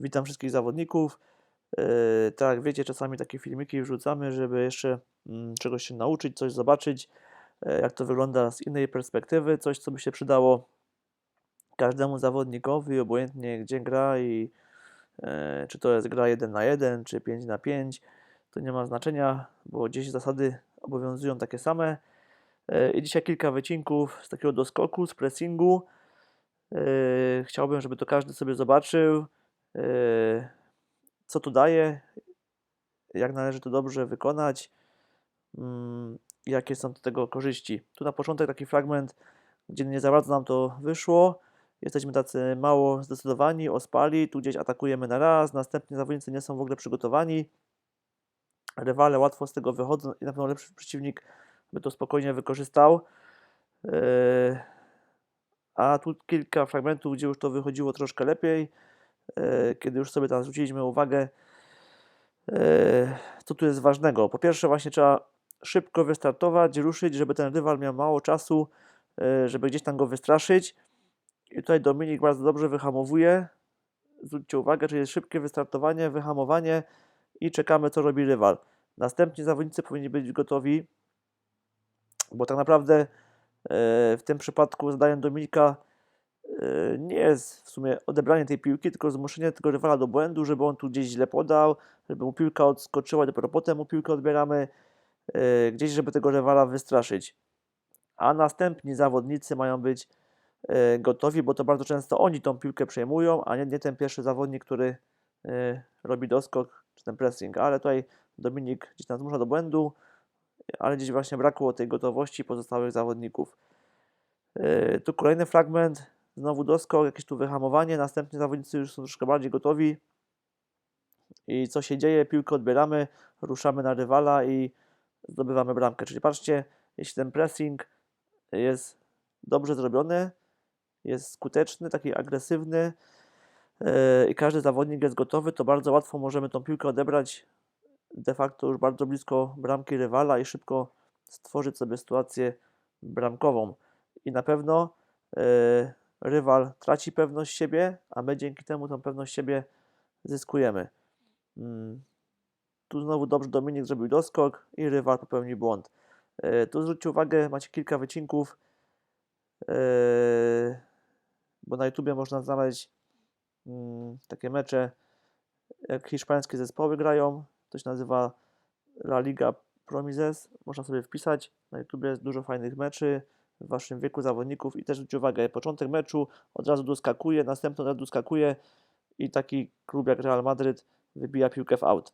Witam wszystkich zawodników. Yy, Tak wiecie, czasami takie filmiki wrzucamy, żeby jeszcze mm, czegoś się nauczyć, coś zobaczyć, e, jak to wygląda z innej perspektywy, coś co by się przydało każdemu zawodnikowi, obojętnie gdzie gra i e, czy to jest gra 1 na 1, czy 5 na 5, to nie ma znaczenia, bo gdzieś zasady obowiązują takie same. E, I dzisiaj kilka wycinków z takiego doskoku, z pressingu. E, Chciałbym, żeby to każdy sobie zobaczył, e, co to daje, jak należy to dobrze wykonać, mm, jakie są do tego korzyści. Tu na początek taki fragment, gdzie nie za bardzo nam to wyszło. Jesteśmy tacy mało zdecydowani, ospali, tu gdzieś atakujemy na raz, następnie zawodnicy nie są w ogóle przygotowani. Rywale łatwo z tego wychodzą i na pewno lepszy przeciwnik by to spokojnie wykorzystał. Yy, A tu kilka fragmentów, gdzie już to wychodziło troszkę lepiej, kiedy już sobie tam zwróciliśmy uwagę, yy, co tu jest ważnego. Po pierwsze, właśnie trzeba szybko wystartować, ruszyć, żeby ten rywal miał mało czasu, yy, żeby gdzieś tam go wystraszyć. I tutaj Dominik bardzo dobrze wyhamowuje. Zwróćcie uwagę, czyli jest szybkie wystartowanie, wyhamowanie i czekamy, co robi rywal. Następnie zawodnicy powinni być gotowi, bo tak naprawdę e, w tym przypadku zadaniem Dominika e, nie jest w sumie odebranie tej piłki, tylko zmuszenie tego rywala do błędu, żeby on tu gdzieś źle podał, żeby mu piłka odskoczyła, dopiero potem mu piłkę odbieramy, e, gdzieś, żeby tego rywala wystraszyć. A następni zawodnicy mają być e, gotowi, bo to bardzo często oni tą piłkę przejmują, a nie, nie ten pierwszy zawodnik, który robi doskok czy ten pressing. Ale tutaj Dominik gdzieś tam zmusza do błędu, ale gdzieś właśnie brakło tej gotowości pozostałych zawodników. Tu kolejny fragment, znowu doskok, jakieś tu wyhamowanie, następnie zawodnicy już są troszkę bardziej gotowi. I co się dzieje? Piłkę odbieramy, ruszamy na rywala i zdobywamy bramkę. Czyli patrzcie, jeśli ten pressing jest dobrze zrobiony, jest skuteczny, taki agresywny yy, i każdy zawodnik jest gotowy, to bardzo łatwo możemy tą piłkę odebrać de facto już bardzo blisko bramki rywala i szybko stworzyć sobie sytuację bramkową. I na pewno yy, rywal traci pewność siebie, a my dzięki temu tą pewność siebie zyskujemy. Mm. Tu znowu dobrze Dominik zrobił doskok i rywal popełnił błąd. Yy, Tu zwróćcie uwagę, macie kilka wycinków, yy, bo na YouTubie można znaleźć mm, takie mecze, jak hiszpańskie zespoły grają. To się nazywa La Liga Promises. Można sobie wpisać. Na YouTubie jest dużo fajnych meczy w waszym wieku zawodników i też zwróćcie uwagę, początek meczu od razu doskakuje, następny od razu doskakuje i taki klub jak Real Madryt wybija piłkę w aut.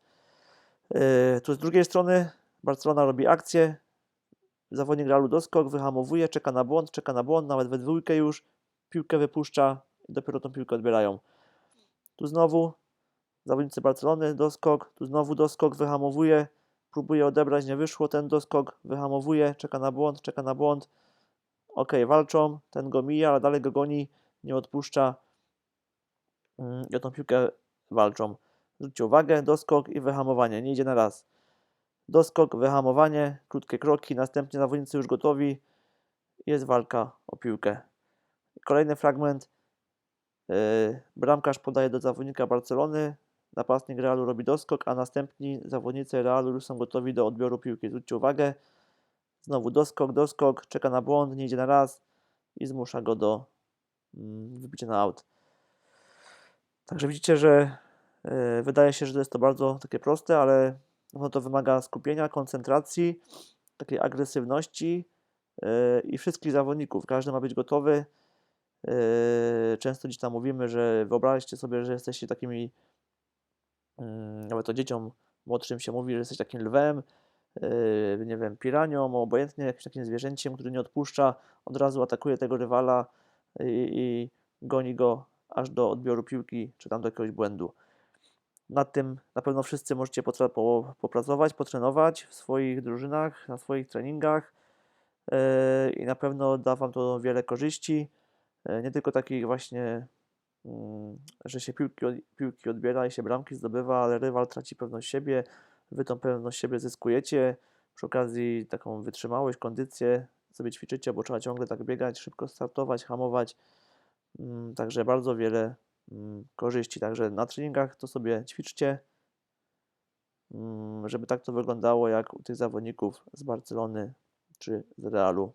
Yy, tu z drugiej strony Barcelona robi akcję, zawodnik Realu doskok, wyhamowuje, czeka na błąd, czeka na błąd, nawet we dwójkę już, piłkę wypuszcza i dopiero tą piłkę odbierają. Tu znowu zawodnicy Barcelony doskok, tu znowu doskok, wyhamowuje, próbuje odebrać, nie wyszło, ten doskok wyhamowuje, czeka na błąd, czeka na błąd. Ok, walczą, ten go mija, ale dalej go goni, nie odpuszcza Mm, i o tą piłkę walczą. Zwróćcie uwagę, doskok i wyhamowanie, nie idzie na raz. Doskok, wyhamowanie, krótkie kroki, następnie zawodnicy już gotowi, jest walka o piłkę. Kolejny fragment. Yy, bramkarz podaje do zawodnika Barcelony, napastnik Realu robi doskok, a następni zawodnicy Realu już są gotowi do odbioru piłki. Zwróćcie uwagę, znowu doskok, doskok, czeka na błąd, nie idzie na raz i zmusza go do mm, wybicia na aut. Także widzicie, że yy, wydaje się, że jest to bardzo takie proste, ale no to wymaga skupienia, koncentracji, takiej agresywności yy, i wszystkich zawodników. Każdy ma być gotowy. Yy, Często gdzieś tam mówimy, że wyobraźcie sobie, że jesteście takimi, mm, nawet to dzieciom młodszym się mówi, że jesteś takim lwem, nie wiem, piranią, obojętnie jakimś takim zwierzęciem, który nie odpuszcza, od razu atakuje tego rywala i, i goni go aż do odbioru piłki, czy tam do jakiegoś błędu. Nad tym na pewno wszyscy możecie popracować, potrenować w swoich drużynach, na swoich treningach yy, i na pewno da Wam to wiele korzyści. Yy, Nie tylko takich właśnie, mm, że się piłki, piłki odbiera i się bramki zdobywa, ale rywal traci pewność siebie, Wy tą pewność siebie zyskujecie. Przy okazji taką wytrzymałość, kondycję sobie ćwiczycie, bo trzeba ciągle tak biegać, szybko startować, hamować. Mm, Także bardzo wiele mm, korzyści. Także na treningach to sobie ćwiczcie, mm, żeby tak to wyglądało jak u tych zawodników z Barcelony czy z Realu.